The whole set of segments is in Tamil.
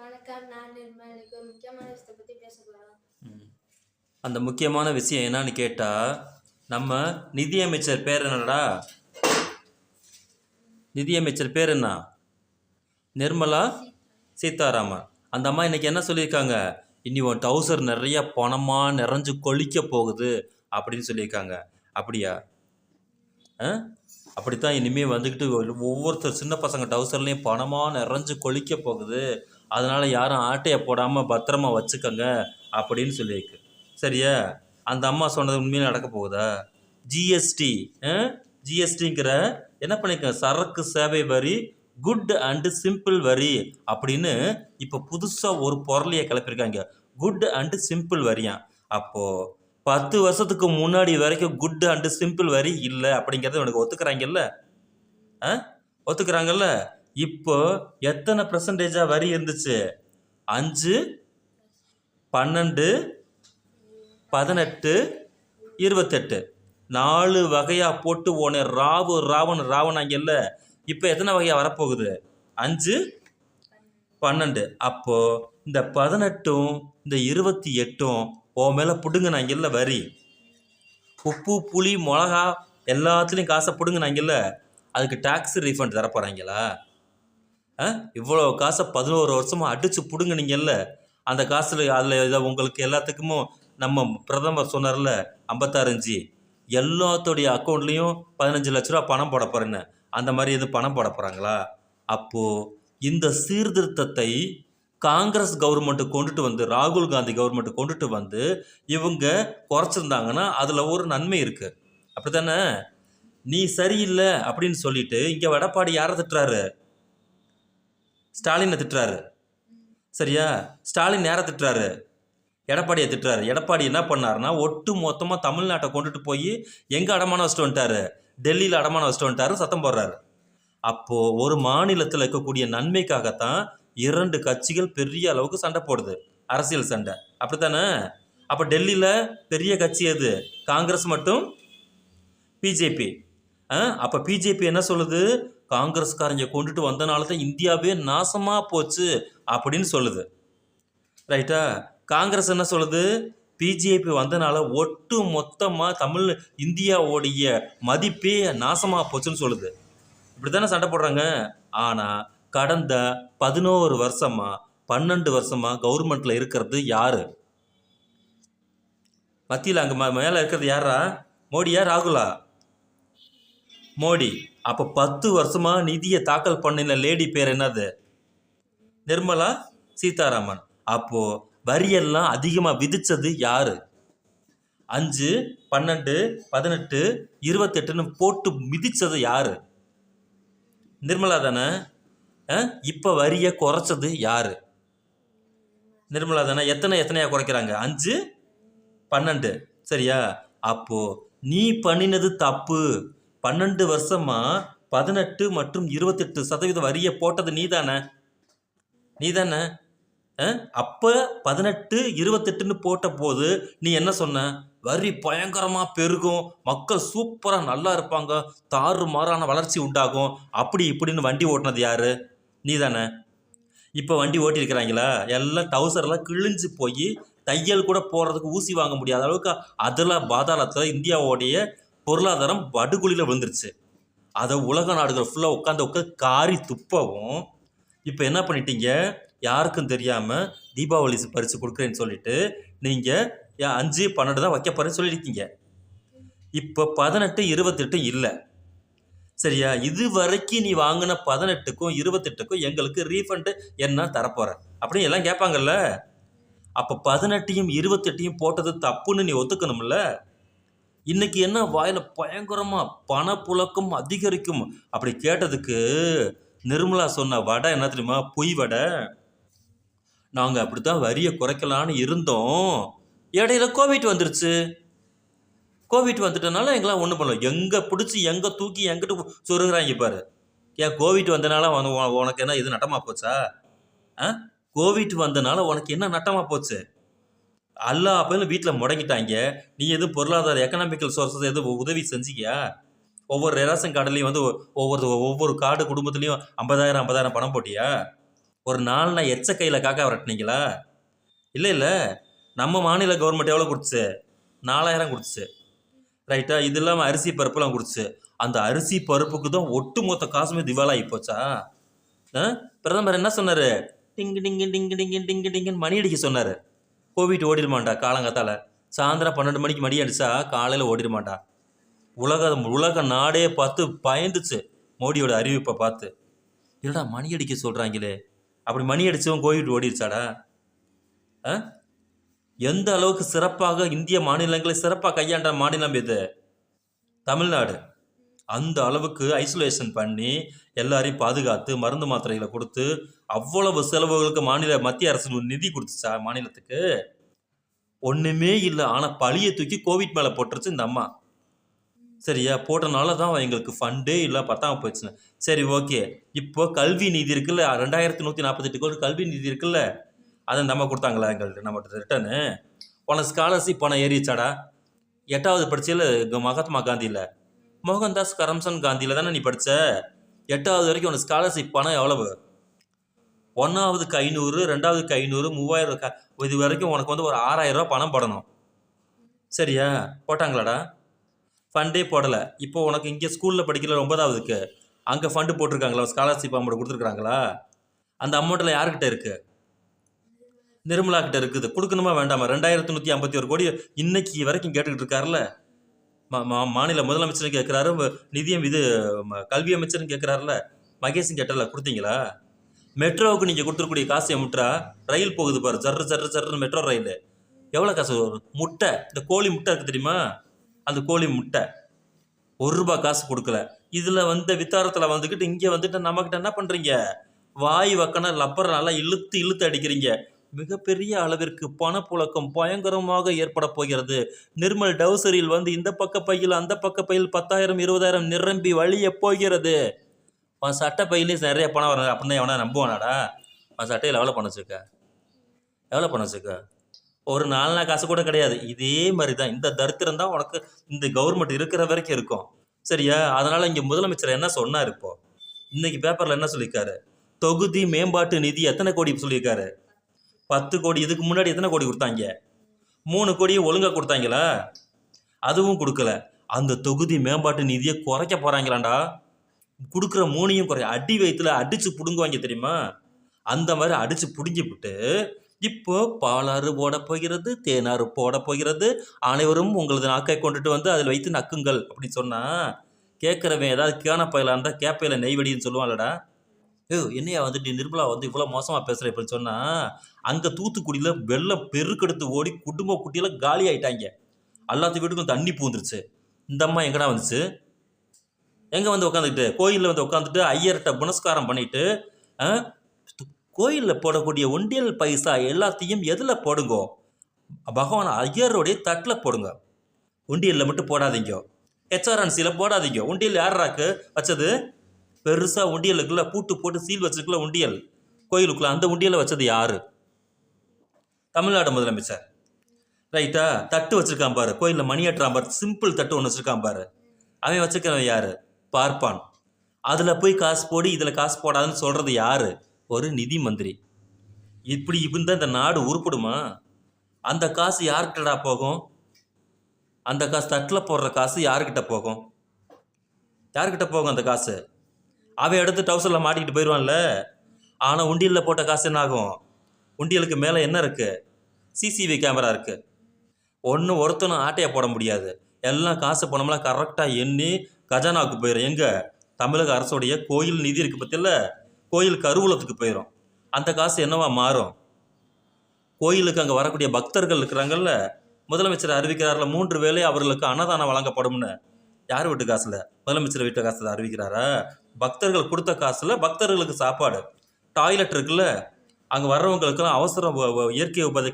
வணக்கம் நான் நிர்மல். முக்கியமான விஷயத்தை பற்றி பேச போகிறோம் அந்த முக்கியமான விஷயம் என்னன்னு கேட்டால் நம்ம நிதியமைச்சர் பேர் என்னடா? நிதியமைச்சர் பேர் என்ன? நிர்மலா சீதாராமன். அந்த அம்மா இன்னைக்கு என்ன சொல்லியிருக்காங்க? இனி உன் டவுசர் நிறைய பணமாக நிறைஞ்சு கொளிக்க போகுது அப்படின்னு சொல்லியிருக்காங்க. அப்படியா? ஆ? அப்படித்தான் இனிமேல் வந்துக்கிட்டு ஒவ்வொருத்தர் சின்ன பசங்க டவுசர்லேயும் பணமாக நிறைஞ்சு கொளிக்க போகுது. அதனால் யாரும் ஆட்டையை போடாமல் பத்திரமா வச்சுக்கோங்க அப்படின்னு சொல்லியிருக்கு. சரியா? அந்த அம்மா சொன்னது உண்மையில் நடக்க போகுதா? ஜிஎஸ்டி ஜிஎஸ்டிங்கிற என்ன பண்ணிக்க சரக்கு சேவை வரி குட் அண்டு சிம்பிள் வரி அப்படின்னு இப்போ புதுசாக ஒரு பொருளையை கிளப்பியிருக்காங்க. குட் அண்டு சிம்பிள் வரியான் அப்போது பத்து வருஷத்துக்கு முன்னாடி வரைக்கும் குட் அண்டு சிம்பிள் வரி இல்லை அப்படிங்கிறத உனக்கு ஒத்துக்கிறாங்கல்ல? ஆ? ஒத்துக்கிறாங்கல்ல? இப்போ எத்தனை பர்சன்டேஜாக வரி இருந்துச்சு? அஞ்சு பன்னெண்டு பதினெட்டு இருபத்தெட்டு. நாலு வகையாக போட்டு ஓனே ராவு ராவன் ராவனாங்கல்ல இப்போ எத்தனை வகையாக வரப்போகுது? அஞ்சு பன்னெண்டு. அப்போது இந்த பதினெட்டும் இந்த இருபத்தி எட்டும் உன் மேலே பிடுங்கினாங்கல்ல வரி. உப்பு புளி மிளகா எல்லாத்துலேயும் காசை பிடுங்கினாங்கல்ல அதுக்கு டேக்ஸ் ரீஃபண்ட் தரப்போகிறாங்களா இவ்வளோ காசை பதினோரு வருஷமாக அடித்து பிடுங்குனீங்கல்ல? அந்த காசில் அதில் இதை உங்களுக்கு எல்லாத்துக்குமோ நம்ம பிரதமர் சொன்னார்ல ஐம்பத்தாறஞ்சு எல்லாத்துடைய அக்கௌண்ட்லேயும் பதினஞ்சு லட்ச ரூபா பணம் போட போகிறேன்னு அந்த மாதிரி எதுவும் பணம் போட போகிறாங்களா அப்போது இந்த சீர்திருத்தத்தை காங்கிரஸ் கவர்மெண்ட்டு கொண்டுட்டு வந்து ராகுல் காந்தி கவர்மெண்ட் கொண்டுட்டு வந்து இவங்க குறைச்சிருந்தாங்கன்னா அதில் ஒரு நன்மை இருக்குது அப்படி தானே நீ சரியில்லை அப்படின்னு சொல்லிட்டு இங்கே வடப்பாடி யாரை திட்டுறாரு? ஸ்டாலினை திட்டுறாரு. சரியா? ஸ்டாலின் நேராக திட்டுறாரு. எடப்பாடியை திட்டுறாரு. எடப்பாடி என்ன பண்ணாருன்னா ஒட்டு மொத்தமாக தமிழ்நாட்டை கொண்டுட்டு போய் எங்கே அடமானம் வச்சுட்டு வந்துட்டாரு? டெல்லியில் அடமானம் வச்சுட்டு வந்துட்டாரு சத்தம் போடுறாரு. அப்போது ஒரு மாநிலத்தில் இருக்கக்கூடிய நன்மைக்காகத்தான் இரண்டு கட்சிகள் பெரிய அளவுக்கு சண்டை போடுது. அரசியல் சண்டை. அப்படித்தானே? அப்போ டெல்லியில் பெரிய கட்சி எது? காங்கிரஸ் மட்டும்? பிஜேபி. அப்போ பிஜேபி என்ன சொல்லுது? காங்கிரஸ்காரங்க கொண்டுட்டு வந்தனால தான் இந்தியாவே நாசமாக போச்சு அப்படின்னு சொல்லுது. ரைட்டா காங்கிரஸ் என்ன சொல்லுது? பிஜேபி வந்தனால ஒட்டு மொத்தமாக தமிழ் இந்தியாவோடைய மதிப்பே நாசமாக போச்சுன்னு சொல்லுது. இப்படி தானே சண்டை போடுறாங்க? ஆனால் கடந்த பதினோரு வருஷமா பன்னெண்டு வருஷமாக கவர்மெண்ட்டில் இருக்கிறது யார்? மத்தியில் அங்கே மேலே இருக்கிறது யாரா மோடியா ராகுலா? மோடி. அப்போ பத்து வருஷமாக நிதியை தாக்கல் பண்ணின லேடி பேர் என்னது? நிர்மலா சீதாராமன். அப்போது வரியெல்லாம் அதிகமாக விதித்தது யார்? அஞ்சு பன்னெண்டு பதினெட்டு இருபத்தெட்டுன்னு போட்டு மிதித்தது யார்? நிர்மலா தானே? இப்போ வரியை குறைச்சது யார்? நிர்மலா தானே? எத்தனை எத்தனையாக குறைக்கிறாங்க? அஞ்சு பன்னெண்டு. சரியா? அப்போது நீ பண்ணினது தப்பு. பன்னெண்டு வருஷமா பதினெட்டு மற்றும் இருபத்தெட்டு சதவீத வரியை போட்டது நீ தானே நீ தானே அப்போ பதினெட்டு இருபத்தெட்டுன்னு போட்ட போது நீ என்ன சொன்ன? வரி பயங்கரமாக பெருகும். மக்கள் சூப்பராக நல்லா இருப்பாங்க. தாறு மாறான வளர்ச்சி உண்டாகும். அப்படி இப்படின்னு வண்டி ஓட்டினது யாரு? நீ தானே இப்போ வண்டி ஓட்டியிருக்கிறாங்களா? எல்லாம் டவுசர்லாம் கிழிஞ்சு போய் தையல் கூட போடுறதுக்கு ஊசி வாங்க முடியாத அளவுக்கு அதில் பாதாளத்தில் இந்தியாவோடைய பொருளாதாரம் படுகொலியில் விழுந்துருச்சு. அதை உலக நாடுகள் ஃபுல்லாக உட்காந்து உட்காந்து காரி துப்பவும் இப்போ என்ன பண்ணிட்டீங்க? யாருக்கும் தெரியாமல் தீபாவளி பரிசு கொடுக்குறேன்னு சொல்லிட்டு நீங்கள் அஞ்சு பன்னெண்டு தான் வைக்க போகிறேன்னு சொல்லியிருக்கீங்க. இப்போ பதினெட்டு இருபத்தெட்டு இல்லை. சரியா? இது வரைக்கும் நீ வாங்கின பதினெட்டுக்கும் இருபத்தெட்டுக்கும் எங்களுக்கு ரீஃபண்டு என்ன தரப்போகிற அப்படின்னு எல்லாம் கேட்பாங்கல்ல. அப்போ பதினெட்டையும் இருபத்தெட்டையும் போட்டது தப்புன்னு நீ ஒத்துக்கணும்ல? இன்னைக்கு என்ன வாயில் பயங்கரமாக பணப்புழக்கம் அதிகரிக்கும்? அப்படி கேட்டதுக்கு நிர்மலா சொன்ன வடை என்ன தெரியுமா? பொய் வடை. நாங்கள் அப்படி தான் வரியை குறைக்கலான்னு இருந்தோம். இடையில கோவிட் வந்துருச்சு. கோவிட் வந்துட்டனால எங்களாம் ஒன்றும் பண்ணல எங்கே பிடிச்சி எங்கே தூக்கி எங்கிட்ட சொருங்குறாங்க பாரு. ஏன் கோவிட் வந்தனால உனக்கு என்ன இது நட்டமாக போச்சா? ஆ? கோவிட் வந்தனால உனக்கு என்ன நட்டமாக போச்சு? அல்லா பேரும் வீட்டில் முடங்கிட்டாங்க நீ எதுவும் பொருளாதார எக்கனாமிக்கல் சோர்ஸஸ் எதுவும் உதவி செஞ்சிக்கியா? ஒவ்வொரு ரேஷன் கார்டுலையும் வந்து ஒவ்வொரு ஒவ்வொரு கார்டு குடும்பத்துலேயும் ஐம்பதாயிரம் ஐம்பதாயிரம் பணம் போட்டியா? ஒரு நாலு எச்ச கையில் காக்கா விரட்டினீங்களா? இல்லை இல்லை. நம்ம மாநில கவர்மெண்ட் எவ்வளோ கொடுத்துச்சு? நாலாயிரம் கொடுத்துச்சு. ரைட்டா? இது இல்லாமல் அரிசி பருப்புலாம் கொடுத்துச்சு. அந்த அரிசி பருப்புக்கு தான் ஒட்டு மொத்த காசுமே திவாலா போச்சா? ஆ? பிரதமர் என்ன சொன்னார்? டிங்கு டிங்கு டிங்கு டிங்கு டிங்கு டிங்குன்னு மணி அடிக்க சொன்னார். கோவிட் ஓடிடுமாண்டா காலங்காத்தால்? சாயந்தரம் பன்னெண்டு மணிக்கு மணி அடிச்சா காலையில் ஓடிடுமாண்டா? உலக உலக நாடே பார்த்து பயந்துச்சு. மோடியோட அறிவிப்பை பார்த்து. இல்லடா மணி அடிக்க சொல்கிறாங்களே அப்படி மணி அடிச்சவன் கோவிட் ஓடிடுச்சாடா? ஆ? எந்த அளவுக்கு சிறப்பாக இந்திய மாநிலங்களை சிறப்பாக கையாண்ட மாநிலம் இது? தமிழ்நாடு. அந்த அளவுக்கு ஐசோலேஷன் பண்ணி எல்லாரையும் பாதுகாத்து மருந்து மாத்திரைகளை கொடுத்து அவ்வளவு செலவுகளுக்கு மாநில மத்திய அரசு நிதி கொடுத்துச்சா மாநிலத்துக்கு ஒன்றுமே இல்லை. ஆனால் பழியை தூக்கி கோவிட் மேலே போட்டுருச்சு இந்த அம்மா. சரியா? போட்டனால தான் எங்களுக்கு ஃபண்டே இல்லை பத்தாம போச்சுன்னு சரி ஓகே. இப்போ கல்வி நிதி இருக்குல்ல ரெண்டாயிரத்தி நூற்றி நாற்பத்தெட்டு கோடி கல்வி நிதி இருக்குல்ல அதை நம்ம கொடுத்தாங்களா எங்கள்கிட்ட நம்மகிட்ட ரிட்டர்னு உனக்கு ஸ்காலர்ஷிப் பணம் ஏறிச்சாடா எட்டாவது படிச்சையில் மகாத்மா காந்தியில். மோகன்தாஸ் கரம்சன் காந்தியில் தானே நீ படித்த எட்டாவது வரைக்கும் உனக்கு ஸ்காலர்ஷிப் பணம் எவ்வளவு? ஒன்றாவதுக்கு ஐநூறு ரெண்டாவதுக்கு ஐநூறு மூவாயிரம் க- இது வரைக்கும் உனக்கு வந்து ஒரு ஆறாயிரரூவா பணம் போடணும். சரியா? போட்டாங்களாடா? ஃபண்டே போடலை. இப்போ உனக்கு இங்கே ஸ்கூலில் படிக்கல ஒன்பதாவதுக்கு அங்கே ஃபண்டு போட்டிருக்காங்களா? ஸ்காலர்ஷிப் அமௌண்ட் கொடுத்துருக்காங்களா அந்த அமௌண்ட்டில் யார்கிட்ட இருக்குது நிர்மலா கிட்ட இருக்குது. கொடுக்கணுமா வேண்டாமா? ரெண்டாயிரத்தி நூற்றி ஐம்பத்தி ஒரு கோடி இன்னைக்கு வரைக்கும் கேட்டுக்கிட்டு இருக்காருல்ல? மாநில முதலமைச்சரும் கேட்குறாரு நிதியம் இது கல்வி அமைச்சரும் கேட்குறாருல மகேஷும் கேட்டல கொடுத்தீங்களா? மெட்ரோவுக்கு நீங்கள் கொடுத்துருக்கூடிய காசு முட்டா ரயில் போகுது பாரு ஜர்ரு ஜர்ரு ஜர்ருன்னு மெட்ரோ ரயில். எவ்வளோ காசு வரும்? முட்டை. இந்த கோழி முட்டை இருக்குது தெரியுமா? அந்த கோழி முட்டை. ஒரு ரூபாய் காசு கொடுக்கல. இதில் வந்த வித்தாரத்தில் வந்துக்கிட்டு இங்கே வந்துட்டு நம்மக்கிட்ட என்ன பண்ணுறீங்க வாய் வக்கன லப்பர் நல்லா இழுத்து இழுத்து அடிக்கிறீங்க. மிகப்பெரிய அளவிற்கு பணப்புழக்கம் பயங்கரமாக ஏற்பட போகிறது. நிர்மல் டவுசரில் வந்து இந்த பக்க பையில் அந்த பக்க பையில் பத்தாயிரம் இருபதாயிரம் நிரம்பி வழிய போகிறது. உன் சட்டை பையிலேயே நிறைய பணம் வரும் அப்படின்னு எவனா நம்புவானாடா? உன் சட்டையில் எவ்வளோ பணம் வச்சுருக்க? எவ்வளோ பணம் வச்சுருக்க? ஒரு நாலு நாள் காசு கூட கிடையாது. இதே மாதிரி தான் இந்த தரித்திரம் தான் உனக்கு இந்த கவர்மெண்ட் இருக்கிற வரைக்கும் இருக்கும். சரியா? அதனால் இங்கே முதலமைச்சர் என்ன சொன்னார் இப்போ? இன்னைக்கு பேப்பரில் என்ன சொல்லியிருக்காரு? தொகுதி மேம்பாட்டு நிதி எத்தனை கோடி சொல்லியிருக்காரு? பத்து கோடி இதுக்கு முன்னாடி எத்தனை கோடி கொடுத்தாங்க? மூணு கோடியை ஒழுங்காக கொடுத்தாங்களா? அதுவும் கொடுக்கல. அந்த தொகுதி மேம்பாட்டு நிதியை குறைக்க போகிறாங்களாண்டா கொடுக்குற மூணையும் குறை அடி வயிற்றுல அடித்து பிடுங்குவாங்க தெரியுமா? அந்த மாதிரி அடித்து பிடுங்கிவிட்டு இப்போ பாலாறு போட போகிறது தேனாறு போட போகிறது அனைவரும் உங்களது நாக்கை கொண்டுட்டு வந்து அதில் வைத்து நக்குங்கள் அப்படின்னு சொன்னால் கேட்குறவன் ஏதாவது கேன பயிலாக இருந்தால் கேப்பையில் நெய்வடின்னு சொல்லுவான்லடா. ஏ என்னையா வந்துட்டு நிர்மலா வந்து இவ்வளோ மோசமாக பேசுகிற இப்படின்னு சொன்னால் அங்கே தூத்துக்குடியில் வெள்ளம் பெருக்கெடுத்து ஓடி குடும்ப குட்டியில் காலி ஆயிட்டாங்க. எல்லாத்து வீட்டுக்கும் தண்ணி பூந்துருச்சு. இந்த அம்மா எங்கடா வந்துச்சு? எங்கே வந்து உட்காந்துக்கிட்டு கோயிலில் வந்து உட்காந்துட்டு ஐயர்கிட்ட புனஸ்காரம் பண்ணிட்டு கோயிலில் போடக்கூடிய ஒண்டியல் பைசா எல்லாத்தையும் எதில் போடுங்கோ? பகவான் ஐயருடைய தட்டில் போடுங்க. உண்டியலில் மட்டும் போடாதீங்க. ஹெச்ஆர்என்சியில் போடாதீங்க. உண்டியல் யாராக்கு வச்சது? பெருசாக உண்டியலுக்குள்ள பூட்டு போட்டு சீல் வச்சிருக்குள்ள உண்டியல். கோயிலுக்குள்ள அந்த உண்டியலை வச்சது யாரு? தமிழ்நாடு முதலமைச்சர். ரைட்டா தட்டு வச்சிருக்கான் பாரு. கோயிலில் மணியாட்டுறான் பாரு. சிம்பிள் தட்டு ஒன்று வச்சிருக்கான் பாரு. அவன் வச்சுக்கிறவன் யாரு? பார்ப்பான். அதில் போய் காசு போடு இதில் காசு போடாதுன்னு சொல்கிறது யார்? ஒரு நிதி மந்திரி. இப்படி இருந்தால் இந்த நாடு உருப்படுமா? அந்த காசு யார்கிட்டடா போகும்? அந்த காசு தட்டில் போடுற காசு யாருக்கிட்ட போகும்? யார்கிட்ட போகும் அந்த காசு? அவன் எடுத்து டவுசரில் மாட்டிக்கிட்டு போயிடுவான்ல ஆனால் உண்டியலில் போட்ட காசு என்ன ஆகும்? உண்டியலுக்கு மேலே என்ன இருக்குது சிசிவி கேமரா இருக்குது ஒன்று ஒருத்தனும் ஆட்டையை போட முடியாது. எல்லாம் காசு போனோம்லாம் கரெக்டாக எண்ணி கஜானாவுக்கு போயிடும் எங்கே? தமிழக அரசுடைய கோயில் நிதி இருக்குது பற்றியில் கோயில் கருவூலத்துக்கு போயிடும் அந்த காசு என்னவா மாறும்? கோயிலுக்கு அங்கே வரக்கூடிய பக்தர்கள் இருக்கிறாங்கல்ல? முதலமைச்சர் அறிவிக்கிறாரில் மூன்று வேளை அவர்களுக்கு அன்னதானம் வழங்கப்படும்னு. யார் வீட்டு காசுல? முதலமைச்சர் வீட்டு காசில் அறிவிக்கிறாரா? பக்தர்கள் கொடுத்த காசுல பக்தர்களுக்கு சாப்பாடு. டாய்லெட் இருக்குல்ல அங்கே வர்றவங்களுக்கெல்லாம் அவசர இயற்கை உபதி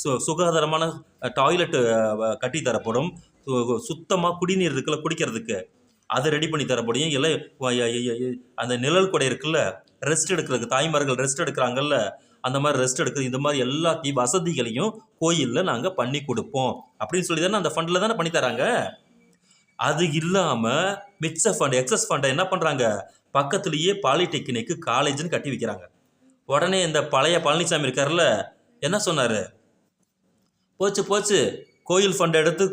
சு சுகாதாரமான டாய்லெட்டு கட்டி தரப்படும். சுத்தமாக குடிநீர் இருக்குல்ல குடிக்கிறதுக்கு. அதை ரெடி பண்ணி தரப்படும். இல்லை அந்த நிழல் கொடை இருக்குல்ல ரெஸ்ட் எடுக்கிறதுக்கு தாய்மார்கள் ரெஸ்ட் எடுக்கிறாங்கல்ல அந்த மாதிரி ரெஸ்ட் எடுக்கிறது இந்த மாதிரி எல்லாத்தையும் வசதிகளையும் கோயிலில் நாங்கள் பண்ணி கொடுப்போம். அப்படின்னு சொல்லி தானே அந்த ஃபண்டில் தானே பண்ணி தராங்க? அது இல்லாமல் மிச்ச ஃபண்ட் எக்ஸஸ் ஃபண்டை என்ன பண்ணுறாங்க பக்கத்துலேயே பாலிடெக்னிக்கு காலேஜ்னு கட்டி வைக்கிறாங்க. உடனே இந்த பழைய பழனிசாமி இருக்கார்ல என்ன சொன்னார்? போச்சு போச்சு. கோயில் ஃபண்டை எடுத்து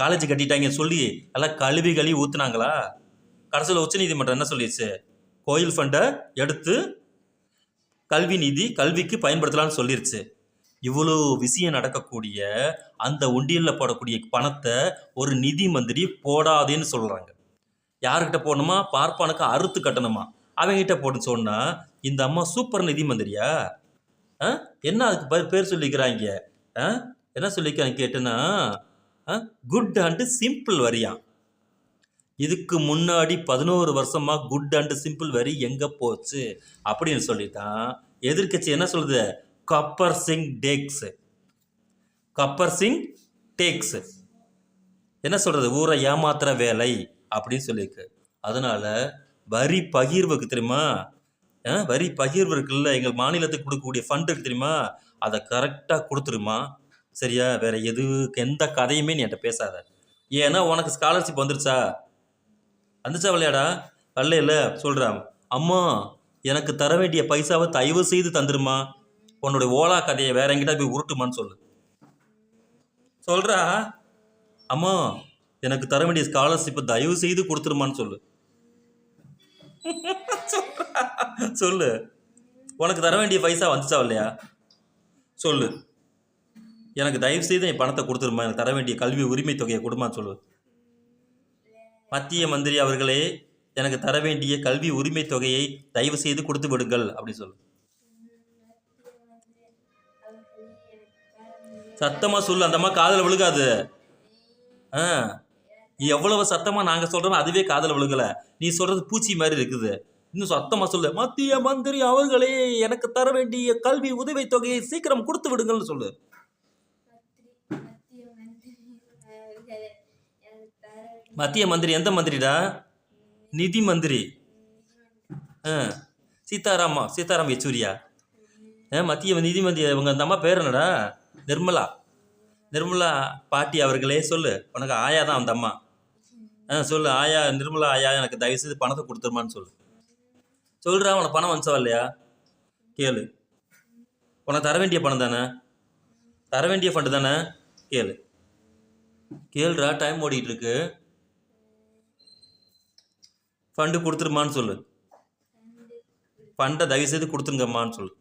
காலேஜ் கட்டிட்டாங்கன்னு சொல்லி எல்லாம் கழுவி கழுவி ஊற்றுனாங்களா கடைசியில் உச்சநீதிமன்றம் என்ன சொல்லிடுச்சு? கோயில் ஃபண்டை எடுத்து கல்வி நிதி கல்விக்கு பயன்படுத்தலாம்னு சொல்லிருச்சு. இவ்வளோ விஷயம் நடக்கக்கூடிய அந்த உண்டியலில் போடக்கூடிய பணத்தை ஒரு நிதி மந்திரி போடாதேன்னு சொல்கிறாங்க யாருக்கிட்ட போடணுமா? பார்ப்பானுக்கு அறுத்து கட்டணுமா? அவங்ககிட்ட போட்டுன்னு சொன்னால் இந்த அம்மா சூப்பர் நிதி மந்திரியா? ஆ? என்ன அதுக்கு பேர் பேர் சொல்லிக்கிறாங்க? ஆ? என்ன சொல்லிக்கிறாங்க கேட்டேன்னா குட் அண்டு சிம்பிள் வரியா? இதுக்கு முன்னாடி பதினோரு வருஷமா குட் அண்டு சிம்பிள் வரி எங்கே போச்சு? அப்படின்னு சொல்லிட்டான். எதிர்க்கட்சி என்ன சொல்லுது? கப்பர் சிங் டேக்ஸ் கப்பர் சிங் டேக்ஸ் என்ன சொல்கிறது ஊரை ஏமாத்துற வேலை அப்படின்னு சொல்லியிருக்கு. அதனால் வரி பகிர்வுக்கு தெரியுமா? ஆ, வரி பகிர்வு இருக்குல்ல? எங்கள் மாநிலத்துக்கு கொடுக்கக்கூடிய ஃபண்டு இருக்கு தெரியுமா? அதை கரெக்டாக கொடுத்துருமா? சரியா? வேற எதுக்கு எந்த கதையுமே நீ என்கிட்ட பேசாத. ஏன்னா உனக்கு ஸ்காலர்ஷிப் வந்துருச்சா? வந்துச்சா விளையாடா வரல இல்லை? சொல்கிறான் அம்மா எனக்கு தர வேண்டிய பைசாவை தயவு செய்து தந்துருமா? உன்னுடைய ஓலா கதையை வேற எங்கிட்ட போய் உருட்டுமான்னு சொல்லு. சொல்றா அம்மா எனக்கு தர வேண்டிய ஸ்காலர்ஷிப்பை தயவு செய்து கொடுத்துருமான்னு சொல்லு. சொல்லு. உனக்கு தர வேண்டிய பைசா வந்துச்சா இல்லையா? சொல்லு. எனக்கு தயவு செய்து என் பணத்தை கொடுத்துருமா எனக்கு தர வேண்டிய கல்வி உரிமை தொகையை கொடுமான்னு சொல்லு. மத்திய மந்திரி அவர்களே எனக்கு தர வேண்டிய கல்வி உரிமை தொகையை தயவு செய்து கொடுத்து விடுங்கள் அப்படி சொல்லு. சத்தமா சொல்லு அந்த அம்மா காதுல விழுகாது. ஆ நீ எவ்வளவு சத்தமா நாங்க சொல்கிறோமோ அதுவே காதில் விழுகல. நீ சொல்றது பூச்சி மாதிரி இருக்குது. இன்னும் சத்தமா சொல்லு. மத்திய மந்திரி அவர்களே எனக்கு தர வேண்டிய கல்வி உதவி தொகையை சீக்கிரம் கொடுத்து விடுங்கள்னு சொல்லு. மத்திய மந்திரி எந்த மந்திரிடா? நிதி மந்திரி. ஆ சீதாராமா சீதாராம் யெச்சூரியா? மத்திய நிதி மந்திரி இவங்க அந்த அம்மா பேர் என்னடா? நிர்மலா. நிர்மலா பாட்டி அவர்களே சொல்லு. உனக்கு ஆயா தான் அந்த அம்மா. ஆ சொல்லு. ஆயா நிர்மலா ஆயா எனக்கு தயவு செய்து பணத்தை கொடுத்துருமான்னு சொல்லு. சொல்கிறா உனக்கு பணம் வந்துச்சா இல்லையா? கேளு. உனக்கு தர வேண்டிய பணம் தானே? தர வேண்டிய ஃபண்டு தானே? கேளு. கேளுடா டைம் ஓடிக்கிட்டு இருக்கு ஃபண்டு கொடுத்துருமான்னு சொல்லு. ஃபண்டை தயவு செய்து கொடுத்துருங்கம்மான்னு சொல்லு.